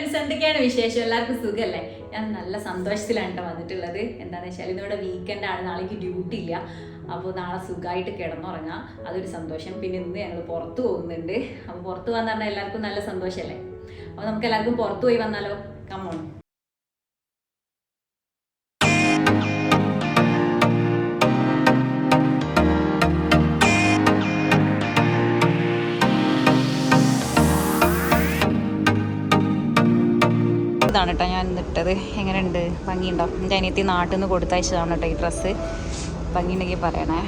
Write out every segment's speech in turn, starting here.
Friends എന്തൊക്കെയാണ് വിശേഷം? എല്ലാവർക്കും സുഖമല്ലേ ഞാൻ നല്ല സന്തോഷത്തിലാണ് വന്നിട്ടുള്ളത്. എന്താണെന്ന് വെച്ചാൽ ഇന്നിവിടെ വീക്കെൻഡ് ആണ്. നാളേക്ക് ഡ്യൂട്ടി ഇല്ല. അപ്പോൾ നാളെ സുഖമായിട്ട് കിടന്നുറങ്ങാം. അതൊരു സന്തോഷം. പിന്നെ ഇന്ന് ഞങ്ങൾ പുറത്ത് പോകുന്നുണ്ട്. അപ്പോൾ പുറത്ത് പോകാന്ന് പറഞ്ഞാൽ എല്ലാവർക്കും നല്ല സന്തോഷമല്ലേ അപ്പോൾ നമുക്ക് എല്ലാവർക്കും പുറത്ത് പോയി വന്നാലോ? കമോൺ ഇതാണ് കേട്ടോ ഞാൻ ഇട്ടത് എങ്ങനെയുണ്ട്? ഭംഗിയുണ്ടോ? എന്റെ അനിയത്തി നാട്ടിൽ നിന്ന് കൊടുത്തയച്ചതാണ് കേട്ടോ ഈ ഡ്രസ്സ്. ഭംഗിയുണ്ടെങ്കിൽ പറയണേ.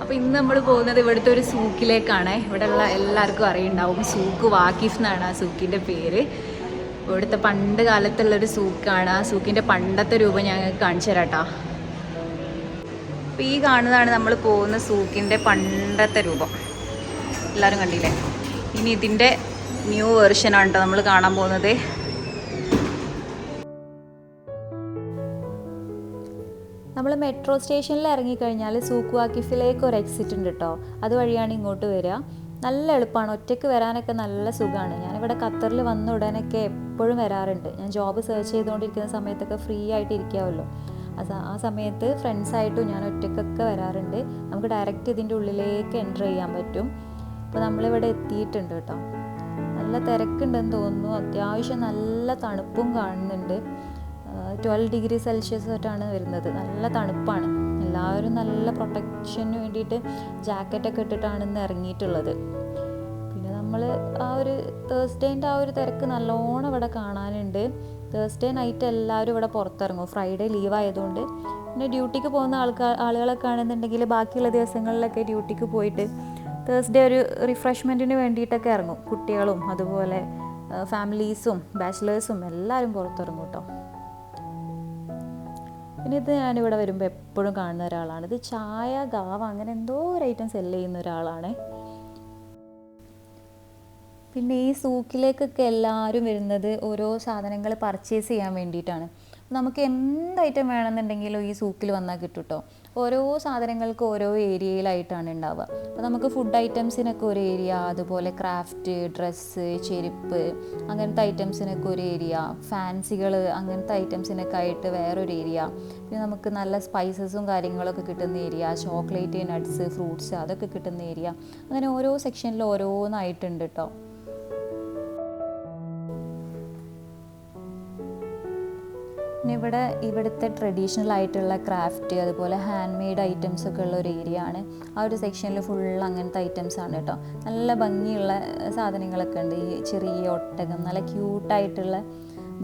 അപ്പോൾ ഇന്ന് നമ്മൾ പോകുന്നത് ഇവിടുത്തെ ഒരു സൂക്കിലേക്കാണ്. ഇവിടെയുള്ള എല്ലാവർക്കും അറിയുണ്ടാവും. സൂക്ക് വാക്കിഫ് എന്നാണ് ആ സൂക്കിന്റെ പേര്. ഇവിടുത്തെ പണ്ട് കാലത്തുള്ളൊരു സൂക്കാണ്. ആ സൂക്കിന്റെ പണ്ടത്തെ രൂപം ഞങ്ങൾക്ക് കാണിച്ചു തരാട്ടോ അപ്പോൾ ഈ കാണുന്നതാണ് നമ്മൾ പോകുന്ന സൂക്കിന്റെ പണ്ടത്തെ രൂപം. എല്ലാവരും കണ്ടില്ലേ? ഇനി ഇതിന്റെ ന്യൂ വേർഷനാണ് കേട്ടോ നമ്മൾ കാണാൻ പോകുന്നത്. നമ്മൾ മെട്രോ സ്റ്റേഷനിൽ ഇറങ്ങിക്കഴിഞ്ഞാൽ സൂക്കുവാക്കിഫിലേക്ക് ഒരു എക്സിറ്റ് ഉണ്ട് കേട്ടോ അതുവഴിയാണ് ഇങ്ങോട്ട് വരിക. നല്ല എളുപ്പമാണ് ഒറ്റയ്ക്ക് വരാനൊക്കെ നല്ല സുഖമാണ് ഞാനിവിടെ ഖത്തറിൽ വന്ന ഉടനൊക്കെ എപ്പോഴും വരാറുണ്ട്. ഞാൻ ജോബ് സെർച്ച് ചെയ്തുകൊണ്ടിരിക്കുന്ന സമയത്തൊക്കെ ഫ്രീ ആയിട്ട് ഇരിക്കാമല്ലോ ആ സമയത്ത് ഫ്രണ്ട്സായിട്ടും ഞാൻ ഒറ്റയ്ക്കൊക്കെ വരാറുണ്ട്. നമുക്ക് ഡയറക്റ്റ് ഇതിന്റെ ഉള്ളിലേക്ക് എന്റർ ചെയ്യാൻ പറ്റും. അപ്പോൾ നമ്മളിവിടെ എത്തിയിട്ടുണ്ട് കേട്ടോ നല്ല തിരക്കുണ്ടെന്ന് തോന്നുന്നു. അത്യാവശ്യം നല്ല തണുപ്പും കാണുന്നുണ്ട്. ട്വൽവ് ഡിഗ്രി സെൽഷ്യസ് തൊട്ടാണ് വരുന്നത്. നല്ല തണുപ്പാണ്. എല്ലാവരും നല്ല പ്രൊട്ടക്ഷന് വേണ്ടിയിട്ട് ജാക്കറ്റൊക്കെ ഇട്ടിട്ടാണ് ഇന്ന് ഇറങ്ങിയിട്ടുള്ളത്. പിന്നെ നമ്മൾ ആ ഒരു തേഴ്സ്ഡേന്റെ ആ ഒരു തിരക്ക് നല്ലോണം ഇവിടെ കാണാനുണ്ട്. തേഴ്സ്ഡേ നൈറ്റ് എല്ലാവരും ഇവിടെ പുറത്തിറങ്ങും. ഫ്രൈഡേ ലീവ് ആയതുകൊണ്ട്. പിന്നെ ഡ്യൂട്ടിക്ക് പോകുന്ന ആൾക്കാർ ആളുകളൊക്കെ ആണെന്നുണ്ടെങ്കിൽ ബാക്കിയുള്ള ദിവസങ്ങളിലൊക്കെ ഡ്യൂട്ടിക്ക് പോയിട്ട് തേഴ്സ്ഡേ ഒരു റിഫ്രഷ്മെന്റിന് വേണ്ടിയിട്ടൊക്കെ ഇറങ്ങും. കുട്ടികളും അതുപോലെ ഫാമിലീസും ബാച്ചിലേഴ്സും എല്ലാവരും പുറത്തിറങ്ങും കേട്ടോ. പിന്നെ ഇത് ഞാനിവിടെ വരുമ്പോൾ എപ്പോഴും കാണുന്ന ഒരാളാണ്. ഇത് ചായ ഗാവ അങ്ങനെ എന്തോ ഒരു ഐറ്റം സെല്ല് ചെയ്യുന്ന ഒരാളാണ്. പിന്നെ ഈ സൂക്കിലേക്കൊക്കെ എല്ലാവരും വരുന്നത് ഓരോ സാധനങ്ങൾ പർച്ചേസ് ചെയ്യാൻ വേണ്ടിയിട്ടാണ്. നമുക്ക് എന്ത് ഐറ്റം വേണമെന്നുണ്ടെങ്കിലും ഈ സൂക്കിൽ വന്നാൽ കിട്ടും കേട്ടോ ഓരോ സാധനങ്ങൾക്ക് ഓരോ ഏരിയയിലായിട്ടാണ് ഉണ്ടാവുക. അപ്പോൾ നമുക്ക് ഫുഡ് ഐറ്റംസിനൊക്കെ ഒരു ഏരിയ അതുപോലെ ക്രാഫ്റ്റ് ഡ്രസ്സ് ചെരുപ്പ് അങ്ങനത്തെ ഐറ്റംസിനൊക്കെ ഒരു ഏരിയ ഫാൻസികൾ അങ്ങനത്തെ ഐറ്റംസിനൊക്കെ ആയിട്ട് വേറൊരു ഏരിയ പിന്നെ നമുക്ക് നല്ല സ്പൈസസും കാര്യങ്ങളൊക്കെ കിട്ടുന്ന ഏരിയ ചോക്ലേറ്റ് നട്ട്സ് ഫ്രൂട്ട്സ് അതൊക്കെ കിട്ടുന്ന ഏരിയ അങ്ങനെ ഓരോ സെക്ഷനിലും ഓരോന്നായിട്ടുണ്ട് കേട്ടോ പിന്നെ ഇവിടെ ഇവിടുത്തെ ട്രഡീഷണൽ ആയിട്ടുള്ള ക്രാഫ്റ്റ് അതുപോലെ ഹാൻഡ് മെയ്ഡ് ഐറ്റംസ് ഒക്കെ ഉള്ള ഒരു ഏരിയ ആണ്. ആ ഒരു സെക്ഷനിൽ ഫുൾ അങ്ങനത്തെ ഐറ്റംസ് ആണ് കേട്ടോ. നല്ല ഭംഗിയുള്ള സാധനങ്ങളൊക്കെ ഉണ്ട്. ഈ ചെറിയ ഒട്ടകം നല്ല ക്യൂട്ടായിട്ടുള്ള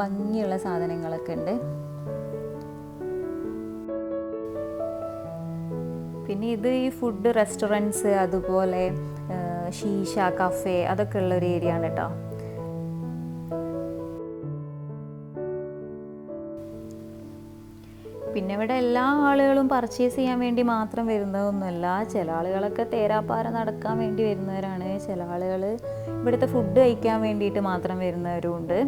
ഭംഗിയുള്ള സാധനങ്ങളൊക്കെ ഉണ്ട്. പിന്നെ ഇത് ഈ ഫുഡ് റെസ്റ്റോറന്റ്സ് അതുപോലെ ഷീഷ കഫേ അതൊക്കെ ഉള്ള ഒരു ഏരിയ ആണ് കേട്ടോ. പിന്നെ ഇവിടെ എല്ലാ ആളുകളും പർച്ചേസ് ചെയ്യാൻ വേണ്ടി മാത്രം വരുന്നതൊന്നുമല്ല. ചില ആളുകളൊക്കെ തേരാപ്പാറ നടക്കാൻ വേണ്ടി വരുന്നവരാണ്. ചില ആളുകൾ ഇവിടുത്തെ ഫുഡ് കഴിക്കാൻ വേണ്ടിയിട്ട് മാത്രം വരുന്നവരുമുണ്ട്.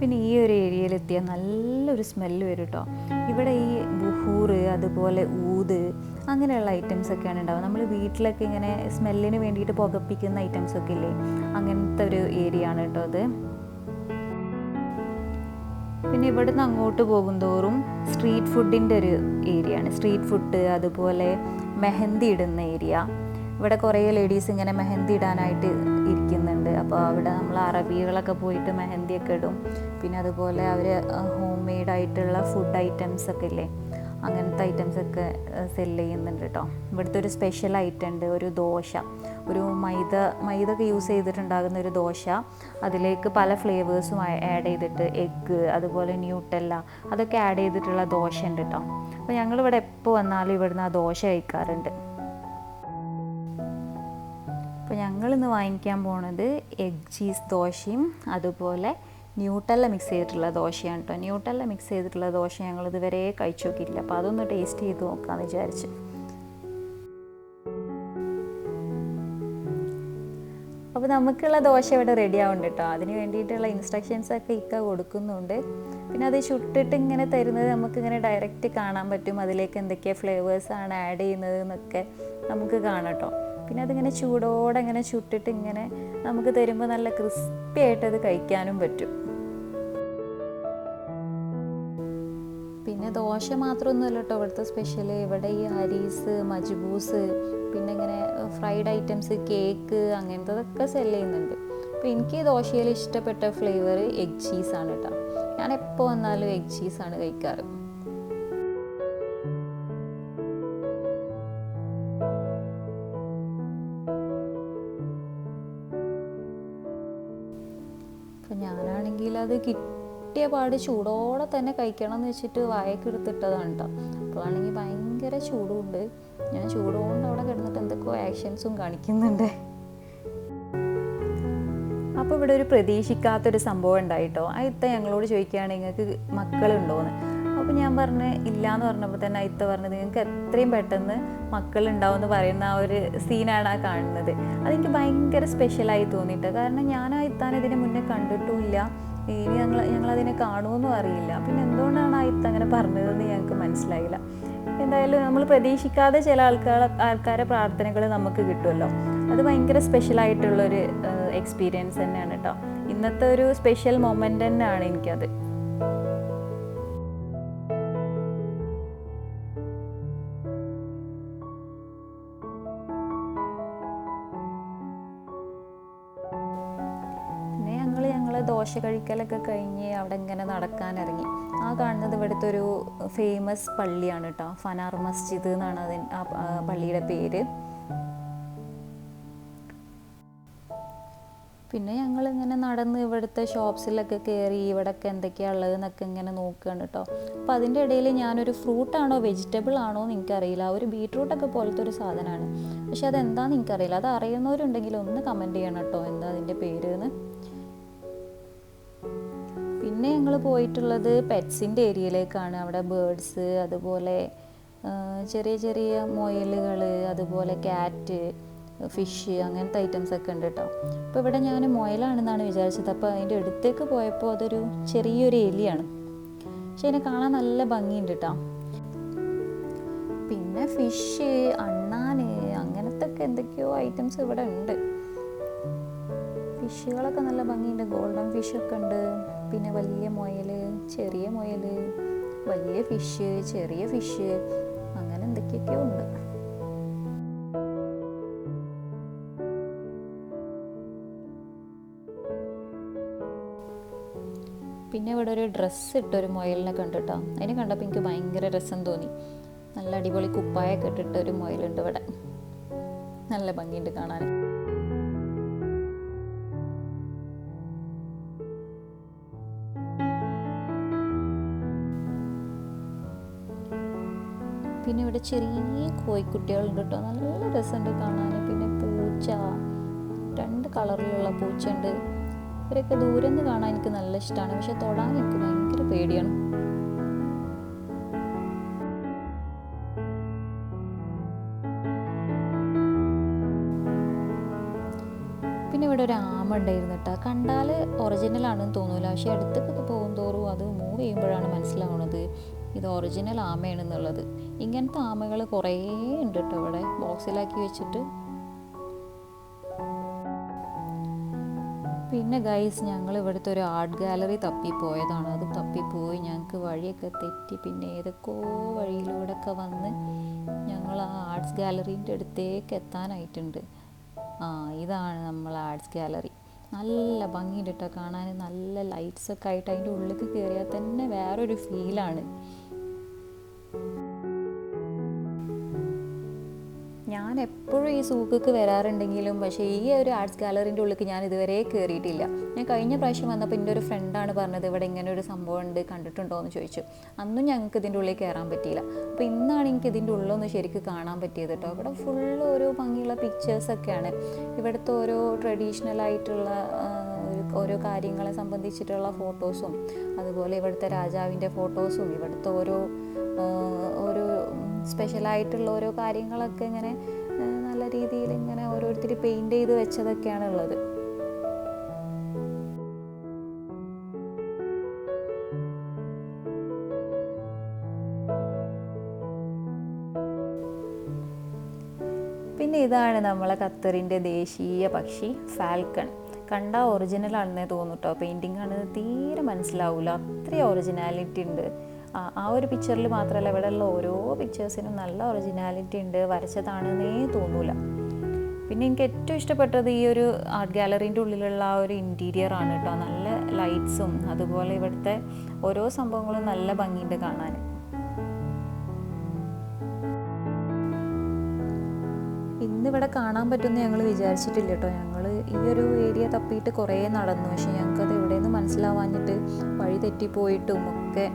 പിന്നെ ഈ ഒരു ഏരിയയിൽ ഏരിയയിലെത്തിയാൽ നല്ലൊരു സ്മെല്ല് വരും കേട്ടോ ഇവിടെ ഈ ബുഹൂർ അതുപോലെ ഊത് അങ്ങനെയുള്ള ഐറ്റംസ് ഒക്കെയാണ് ഉണ്ടാവുക. നമ്മൾ വീട്ടിലൊക്കെ ഇങ്ങനെ സ്മെല്ലിന് വേണ്ടിയിട്ട് പുകപ്പിക്കുന്ന ഐറ്റംസ് ഒക്കെ ഇല്ലേ? അങ്ങനത്തെ ഒരു ഏരിയ ആണ് കേട്ടോ അത്. പിന്നെ ഇവിടുന്ന് അങ്ങോട്ട് പോകുന്തോറും സ്ട്രീറ്റ് ഫുഡിന്റെ ഒരു ഏരിയ ആണ്. സ്ട്രീറ്റ് ഫുഡ് അതുപോലെ മെഹന്തി ഇടുന്ന ഏരിയ ഇവിടെ കുറേ ലേഡീസ് ഇങ്ങനെ മെഹന്തി ഇടാനായിട്ട് ഇരിക്കുന്നുണ്ട്. അപ്പോൾ അവിടെ നമ്മൾ അറബികളൊക്കെ പോയിട്ട് മെഹന്തിയൊക്കെ ഇടും. പിന്നെ അതുപോലെ അവർ ഹോം മെയ്ഡ് ആയിട്ടുള്ള ഫുഡ് ഐറ്റംസ് ഒക്കെ ഇല്ലേ? അങ്ങനത്തെ ഐറ്റംസ് ഒക്കെ സെൽ ചെയ്യുന്നുണ്ട് കേട്ടോ ഇവിടുത്തെ ഒരു സ്പെഷ്യൽ ഐറ്റം ഉണ്ട് ഒരു ദോശ. ഒരു മൈദ മൈദ ഒക്കെ യൂസ് ചെയ്തിട്ടുണ്ടാകുന്ന ഒരു ദോശ. അതിലേക്ക് പല ഫ്ലേവേഴ്സും ആഡ് ചെയ്തിട്ട് എഗ്ഗ് അതുപോലെ ന്യൂട്ടല്ല അതൊക്കെ ആഡ് ചെയ്തിട്ടുള്ള ദോശ ഉണ്ട് കേട്ടോ അപ്പോൾ ഞങ്ങളിവിടെ എപ്പോൾ വന്നാലും ഇവിടുന്ന് ആ ദോശ കഴിക്കാറുണ്ട്. അപ്പോൾ ഞങ്ങളിന്ന് വാങ്ങിക്കാൻ പോണത് എഗ് ചീസ് ദോശയും അതുപോലെ ന്യൂട്ടല്ല മിക്സ് ചെയ്തിട്ടുള്ള ദോശയാണ് കേട്ടോ. ന്യൂട്ടല്ല മിക്സ് ചെയ്തിട്ടുള്ള ദോശ ഞങ്ങൾ ഇതുവരെ കഴിച്ചു നോക്കിയിട്ടില്ല. അപ്പോൾ അതൊന്ന് ടേസ്റ്റ് ചെയ്ത് നോക്കാമെന്ന് വിചാരിച്ച്. അപ്പോൾ നമുക്കുള്ള ദോശ ഇവിടെ റെഡി ആവുന്നുണ്ട് കേട്ടോ. അതിന് വേണ്ടിയിട്ടുള്ള ഇൻസ്ട്രക്ഷൻസ് ഒക്കെ ഇക്ക കൊടുക്കുന്നുണ്ട്. പിന്നെ അത് ചുട്ടിട്ട് ഇങ്ങനെ തരുന്നത് നമുക്കിങ്ങനെ ഡയറക്റ്റ് കാണാൻ പറ്റും. അതിലേക്ക് എന്തൊക്കെ ഫ്ലേവേഴ്സാണ് ആഡ് ചെയ്യുന്നത് എന്നൊക്കെ നമുക്ക് കാണാം കേട്ടോ. പിന്നെ അതിങ്ങനെ ചൂടോടെ ഇങ്ങനെ ചുട്ടിട്ട് ഇങ്ങനെ നമുക്ക് തരുമ്പോൾ നല്ല ക്രിസ്പി ആയിട്ട് അത് കഴിക്കാനും പറ്റും. പിന്നെ ദോശ മാത്രമൊന്നുമല്ല കേട്ടോ ഇവിടുത്തെ സ്പെഷ്യൽ ഇവിടെ ഈ ഹരീസ് മജ്ബൂസ് പിന്നെ ഇങ്ങനെ ഫ്രൈഡ് ഐറ്റംസ് കേക്ക് അങ്ങനത്തതൊക്കെ സെൽ ചെയ്യുന്നുണ്ട്. അപ്പോൾ എനിക്ക് ദോശയിൽ ഇഷ്ടപ്പെട്ട ഫ്ലേവർ എഗ് ചീസാണ് കേട്ടോ. ഞാൻ എപ്പോൾ വന്നാലും എഗ് ചീസാണ് കഴിക്കാറ്. അപ്പം ഞാനാണെങ്കിൽ അത് കിട്ടിയ പാട് ചൂടോടെ തന്നെ കഴിക്കണം എന്ന് വെച്ചിട്ട് വായക്ക് എടുത്തിട്ടതാണ് കേട്ടോ അപ്പോഴാണെങ്കിൽ ഭയങ്കര ചൂടുണ്ട്. ഞാൻ ചൂടുകൊണ്ട് അവിടെ കിടന്നിട്ട് എന്തൊക്കെയോ ആക്ഷൻസും കാണിക്കുന്നുണ്ട്. അപ്പോൾ ഇവിടെ ഒരു പ്രതീക്ഷിക്കാത്തൊരു സംഭവം ഉണ്ടായിട്ടോ അയിത്ത ഞങ്ങളോട് ചോദിക്കുകയാണെങ്കിൽ നിങ്ങൾക്ക് മക്കളുണ്ടോയെന്ന് അപ്പോൾ ഞാൻ പറഞ്ഞ് ഇല്ല എന്ന് പറഞ്ഞപ്പോൾ തന്നെ അയിത്ത പറഞ്ഞത് നിങ്ങൾക്ക് എത്രയും പെട്ടെന്ന് മക്കളുണ്ടാവും എന്ന് പറയുന്ന ആ ഒരു സീനാണ് ആ കാണുന്നത്. അതെനിക്ക് ഭയങ്കര സ്പെഷ്യലായി തോന്നിയിട്ട്. കാരണം ഞാൻ അയിത്താൻ ഇതിന് മുന്നേ കണ്ടിട്ടുമില്ല ഇനി ഞങ്ങൾ ഞങ്ങളതിനെ കാണുമെന്നും അറിയില്ല. പിന്നെ എന്തുകൊണ്ടാണ് ആ ഇത്ത അങ്ങനെ പറഞ്ഞതെന്ന് ഞങ്ങൾക്ക് മനസ്സിലായില്ല. എന്തായാലും നമ്മൾ പ്രതീക്ഷിക്കാതെ ചില ആൾക്കാർ ആൾക്കാരെ പ്രാർത്ഥനകൾ നമുക്ക് കിട്ടുമല്ലോ. അത് ഭയങ്കര സ്പെഷ്യലായിട്ടുള്ളൊരു എക്സ്പീരിയൻസ് തന്നെയാണ് കേട്ടോ ഇന്നത്തെ ഒരു സ്പെഷ്യൽ മൊമെന്റ് തന്നെയാണ് എനിക്കത്. ദോശ കഴിക്കലൊക്കെ കഴിഞ്ഞ് അവിടെ ഇങ്ങനെ നടക്കാനിറങ്ങി ആ കാണുന്നത് ഇവിടുത്തെ ഒരു ഫേമസ് പള്ളിയാണ് കേട്ടോ ഫനാർ മസ്ജിദ് എന്നാണ് അതിന് ആ പള്ളിയുടെ പേര്. പിന്നെ ഞങ്ങൾ ഇങ്ങനെ നടന്ന് ഇവിടുത്തെ ഷോപ്സിലൊക്കെ കയറി ഇവിടെയൊക്കെ എന്തൊക്കെയാണ് ഉള്ളതെന്നൊക്കെ ഇങ്ങനെ നോക്കുകയാണ് കേട്ടോ അപ്പോൾ അതിന്റെ ഇടയിൽ ഞാനൊരു ഫ്രൂട്ടാണോ വെജിറ്റബിൾ ആണോ എന്ന് എനിക്കറിയില്ല. ഒരു ബീട്രൂട്ടൊക്കെ പോലത്തെ ഒരു സാധനമാണ്. പക്ഷെ അതെന്താണെന്ന് എനിക്കറിയില്ല. അത് അറിയുന്നവരുണ്ടെങ്കിൽ ഒന്ന് കമന്റ് ചെയ്യണം കേട്ടോ എന്താ അതിന്റെ പേര് എന്ന്. പിന്നെ ഞങ്ങൾ പോയിട്ടുള്ളത് പെറ്റ്സിന്റെ ഏരിയയിലേക്കാണ്. അവിടെ ബേഡ്സ് അതുപോലെ ചെറിയ ചെറിയ മൊയലുകൾ അതുപോലെ ക്യാറ്റ് ഫിഷ് അങ്ങനത്തെ ഐറ്റംസ് ഒക്കെ ഉണ്ട് കേട്ടോ. അപ്പോൾ ഇവിടെ ഞാൻ മുയലാണെന്നാണ് വിചാരിച്ചത്. അപ്പോൾ അതിന്റെ അടുത്തേക്ക് പോയപ്പോൾ അതൊരു ചെറിയൊരു എലിയാണ്. പക്ഷെ അതിനെ കാണാൻ നല്ല ഭംഗിയുണ്ട് കേട്ടോ. പിന്നെ ഫിഷ് അണ്ണാന് അങ്ങനത്തെ ഒക്കെ എന്തൊക്കെയോ ഐറ്റംസ് ഇവിടെ ഉണ്ട്. ഫിഷുകളൊക്കെ നല്ല ഭംഗിയുണ്ട്. ഗോൾഡൻ ഫിഷൊക്കെ ഉണ്ട്. പിന്നെ വലിയ മുയൽ ചെറിയ മുയൽ വലിയ ഫിഷ് ചെറിയ ഫിഷ് അങ്ങനെ എന്തൊക്കെയൊക്കെയോ ഉണ്ട്. പിന്നെ ഇവിടെ ഒരു ഡ്രസ്സ് ഇട്ടൊരു മുയലിനെ കണ്ടിട്ടോ? അതിനെ കണ്ടപ്പോൾ എനിക്ക് ഭയങ്കര രസം തോന്നി. നല്ല അടിപൊളി കുപ്പായൊക്കെ ഇട്ടിട്ട് ഒരു മുയലുണ്ട് ഇവിടെ. നല്ല ഭംഗിയുണ്ട് കാണാൻ. പിന്നെ ഇവിടെ ചെറിയ കോയിക്കുട്ടികളുണ്ട് കേട്ടോ. നല്ല രസമുണ്ട് കാണാൻ. പിന്നെ പൂച്ച രണ്ട് കളറിലുള്ള പൂച്ചയുണ്ട്. ഇവരൊക്കെ ദൂരെ നിന്ന് കാണാൻ എനിക്ക് നല്ല ഇഷ്ടമാണ്. പക്ഷെ തൊടാൻ എനിക്ക് ഭയങ്കര പേടിയാണ്. പിന്നെ ഇവിടെ ഒരു ആമ ഉണ്ടായിരുന്നു കേട്ടോ. കണ്ടാൽ ഒറിജിനൽ ആണെന്ന് തോന്നൂല. പക്ഷെ അടുത്തൊക്കെ പോകും തോറും അത് മൂവ് ചെയ്യുമ്പോഴാണ് മനസ്സിലാവുന്നത്. ഇത് ഒറിജിനൽ ആമയാണെന്നുള്ളത്. ഇങ്ങനത്തെ ആമകൾ കുറേ ഉണ്ട് കേട്ടോ ഇവിടെ ബോക്സിലാക്കി വെച്ചിട്ട്. പിന്നെ ഗൈസ് ഞങ്ങൾ ഇവിടുത്തെ ഒരു ആർട്ട് ഗാലറി തപ്പിപ്പോയതാണ്. അത് തപ്പിപ്പോയി ഞങ്ങൾക്ക് വഴിയൊക്കെ തെറ്റി. പിന്നെ ഏതൊക്കെയോ വഴിയിലൂടെയൊക്കെ വന്ന് ഞങ്ങൾ ആ ആർട്സ് ഗാലറീന്റെ അടുത്തേക്ക് എത്താനായിട്ടുണ്ട്. ആ ഇതാണ് നമ്മൾ ആർട്സ് ഗാലറി നല്ല ഭംഗിയുണ്ട് കേട്ടോ കാണാൻ നല്ല ലൈറ്റ്സൊക്കെ ആയിട്ട് അതിന്റെ ഉള്ളിലേക്ക് കയറിയാൽ തന്നെ വേറൊരു ഫീലാണ് ഞാൻ എപ്പോഴും ഈ സൂക്കൊക്കെ വരാറുണ്ടെങ്കിലും പക്ഷേ ഈ ഒരു ആർട്സ് ഗാലറിന്റെ ഉള്ളിൽ ഞാൻ ഇതുവരെ കയറിയിട്ടില്ല ഞാൻ കഴിഞ്ഞ പ്രാവശ്യം വന്നപ്പോൾ എന്റെ ഒരു ഫ്രണ്ടാണ് പറഞ്ഞത് ഇവിടെ ഇങ്ങനെ ഒരു സംഭവം ഉണ്ട് കണ്ടിട്ടുണ്ടോ എന്ന് ചോദിച്ചു. അന്നും ഞങ്ങൾക്ക് ഇതിന്റെ ഉള്ളിൽ കയറാൻ പറ്റിയില്ല. അപ്പോൾ ഇന്നാണ് എനിക്ക് ഇതിന്റെ ഉള്ളൊന്ന് ശരിക്കും കാണാൻ പറ്റിയത് കേട്ടോ. ഇവിടെ ഫുള്ള് ഓരോ ഭംഗിയുള്ള പിക്ചേഴ്സൊക്കെയാണ് ഇവിടുത്തെ ഓരോ ട്രഡീഷണൽ ആയിട്ടുള്ള ഓരോ കാര്യങ്ങളെ സംബന്ധിച്ചിട്ടുള്ള ഫോട്ടോസും അതുപോലെ ഇവിടുത്തെ രാജാവിന്റെ ഫോട്ടോസും ഇവിടുത്തെ ഓരോ ഓരോ സ്പെഷ്യലായിട്ടുള്ള ഓരോ കാര്യങ്ങളൊക്കെ ഇങ്ങനെ രീതിയിൽ ഇങ്ങനെ ഓരോരുത്തർ പെയിന്റ് ചെയ്ത് വെച്ചതൊക്കെയാണ് ഉള്ളത് പിന്നെ ഇതാണ് നമ്മളെ ഖത്തറിന്റെ ദേശീയ പക്ഷി ഫാൽക്കൺ. കണ്ട ഒറിജിനൽ ആണെന്നേ തോന്നുട്ടോ. പെയിന്റിംഗ് ആണ് തീരെ മനസ്സിലാവില്ല അത്രയും ഒറിജിനാലിറ്റി ഉണ്ട്. ആ ഒരു പിക്ചറിൽ മാത്രമല്ല ഇവിടെയുള്ള ഓരോ പിക്ചേഴ്സിനും നല്ല ഒറിജിനാലിറ്റി ഉണ്ട് വരച്ചതാണെന്നേ തോന്നൂല. പിന്നെ എനിക്ക് ഏറ്റവും ഇഷ്ടപ്പെട്ടത് ഈ ഒരു ആർട്ട് ഗാലറീന്റെ ഉള്ളിലുള്ള ആ ഒരു ഇന്റീരിയർ ആണ് കേട്ടോ നല്ല ലൈറ്റ്സും അതുപോലെ ഇവിടുത്തെ ഓരോ സംഭവങ്ങളും നല്ല ഭംഗിയുണ്ട് കാണാൻ. ഇന്നിവിടെ കാണാൻ പറ്റുമെന്ന് ഞങ്ങൾ വിചാരിച്ചിട്ടില്ല കേട്ടോ ഞങ്ങൾ ഈ ഒരു ഏരിയ തപ്പിയിട്ട് കുറേ നടന്നു. പക്ഷേ ഞങ്ങൾക്കത് എവിടെയെന്ന് മനസ്സിലാവാഞ്ഞിട്ട് വഴി തെറ്റിപ്പോയിട്ടും ഒക്കെ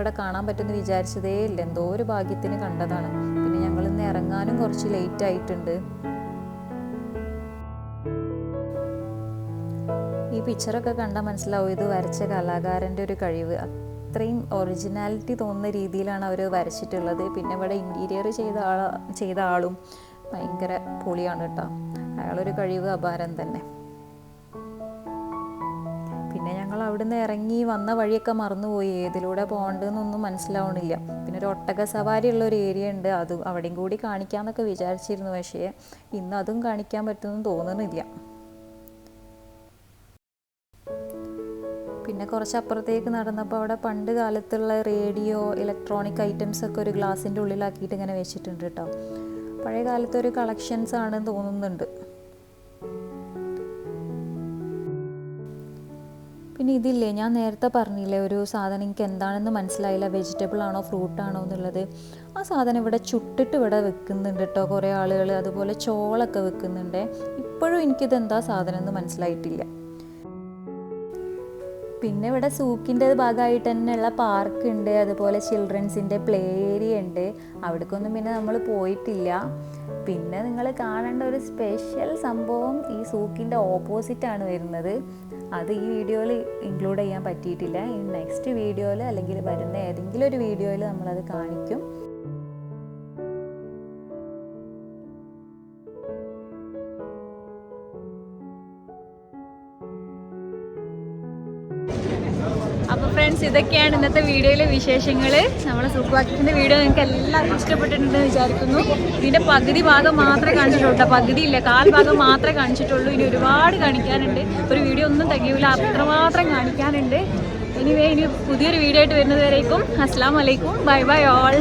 ഇന്നിവിടെ കാണാൻ പറ്റുമെന്ന് വിചാരിച്ചതേ ഇല്ല. എന്തോ ഒരു ഭാഗ്യത്തിന് കണ്ടതാണ്. പിന്നെ ഞങ്ങൾ ഇന്ന് ഇറങ്ങാനും കുറച്ച് ലേറ്റ് ആയിട്ടുണ്ട്. ഈ പിക്ചറൊക്കെ കണ്ടാൽ മനസ്സിലാവും ഇത് വരച്ച കലാകാരന്റെ ഒരു കഴിവ്. അത്രയും ഒറിജിനാലിറ്റി തോന്നുന്ന രീതിയിലാണ് അവർ വരച്ചിട്ടുള്ളത്. പിന്നെ ഇവിടെ ഇന്റീരിയർ ചെയ്ത ആൾ ചെയ്ത ആളും ഭയങ്കര പൊളിയാണ് കേട്ടോ. അയാളൊരു കഴിവ് അപാരം തന്നെ. അവിടുന്ന് ഇറങ്ങി വന്ന വഴിയൊക്കെ മറന്നുപോയി. ഏതിലൂടെ പോകേണ്ടതെന്നൊന്നും മനസ്സിലാവണില്ല. പിന്നെ ഒരു ഒട്ടക സവാരി ഉള്ള ഒരു ഏരിയ ഉണ്ട്. അത് അവിടെയും കൂടി കാണിക്കാമെന്നൊക്കെ വിചാരിച്ചിരുന്നു. പക്ഷേ ഇന്ന് അതും കാണിക്കാൻ പറ്റുമെന്ന് തോന്നുന്നില്ല. പിന്നെ കുറച്ച് അപ്പുറത്തേക്ക് നടന്നപ്പോൾ അവിടെ പണ്ട് കാലത്തുള്ള റേഡിയോ ഇലക്ട്രോണിക് ഐറ്റംസ് ഒക്കെ ഒരു ഗ്ലാസിന്റെ ഉള്ളിലാക്കിയിട്ട് ഇങ്ങനെ വെച്ചിട്ടുണ്ട് കേട്ടോ. പഴയ കാലത്തെ ഒരു കളക്ഷൻസ് ആണെന്ന് തോന്നുന്നുണ്ട്. പിന്നെ ഇതില്ലേ ഞാൻ നേരത്തെ പറഞ്ഞില്ലേ ഒരു സാധനം എനിക്ക് എന്താണെന്ന് മനസ്സിലായില്ല വെജിറ്റബിൾ ആണോ ഫ്രൂട്ട് ആണോ എന്നുള്ളത്. ആ സാധനം ഇവിടെ ചുട്ടിട്ട് ഇവിടെ വെക്കുന്നുണ്ട് കേട്ടോ കുറേ ആളുകൾ അതുപോലെ ചോളൊക്കെ വെക്കുന്നുണ്ട്. ഇപ്പോഴും എനിക്കിത് എന്താ സാധനം എന്ന് മനസ്സിലായിട്ടില്ല. പിന്നെ ഇവിടെ സൂക്കിന്റെ ഭാഗമായിട്ട് തന്നെയുള്ള പാർക്ക് ഉണ്ട് അതുപോലെ ചിൽഡ്രൻസിന്റെ പ്ലേ ഏരിയ ഉണ്ട്. അവിടേക്കൊന്നും പിന്നെ നമ്മൾ പോയിട്ടില്ല. പിന്നെ നിങ്ങൾ കാണേണ്ട ഒരു സ്പെഷ്യൽ സംഭവം ഈ സൂക്കിന്റെ ഓപ്പോസിറ്റാണ് വരുന്നത്. അത് ഈ വീഡിയോയിൽ ഇൻക്ലൂഡ് ചെയ്യാൻ പറ്റിയിട്ടില്ല. ഈ നെക്സ്റ്റ് വീഡിയോയിൽ അല്ലെങ്കിൽ വരുന്ന ഏതെങ്കിലും ഒരു വീഡിയോയിൽ നമ്മളത് കാണിക്കും. അപ്പോൾ ഫ്രണ്ട്സ് ഇതൊക്കെയാണ് ഇന്നത്തെ വീഡിയോയിലെ വിശേഷങ്ങൾ നമ്മളെ സൂപ്പർമാർക്കറ്റിന്റെ വീഡിയോ നിങ്ങൾക്ക് എല്ലാവർക്കും ഇഷ്ടപ്പെട്ടിട്ടുണ്ടെന്ന് വിചാരിക്കുന്നു. ഇതിന്റെ പകുതി ഭാഗം മാത്രമേ കാണിച്ചിട്ടുള്ളൂ പകുതി ഇല്ല കാൽ ഭാഗം മാത്രമേ കാണിച്ചിട്ടുള്ളൂ. ഇനി ഒരുപാട് കാണിക്കാനുണ്ട്. ഒരു വീഡിയോ ഒന്നും തികയില്ല അത്രമാത്രം കാണിക്കാനുണ്ട്. എനിവേ ഇനി പുതിയൊരു വീഡിയോ ആയിട്ട് വരുന്നത് വരേക്കും. അസ്സാം വലൈക്കും ബൈ ബൈ ഓൾ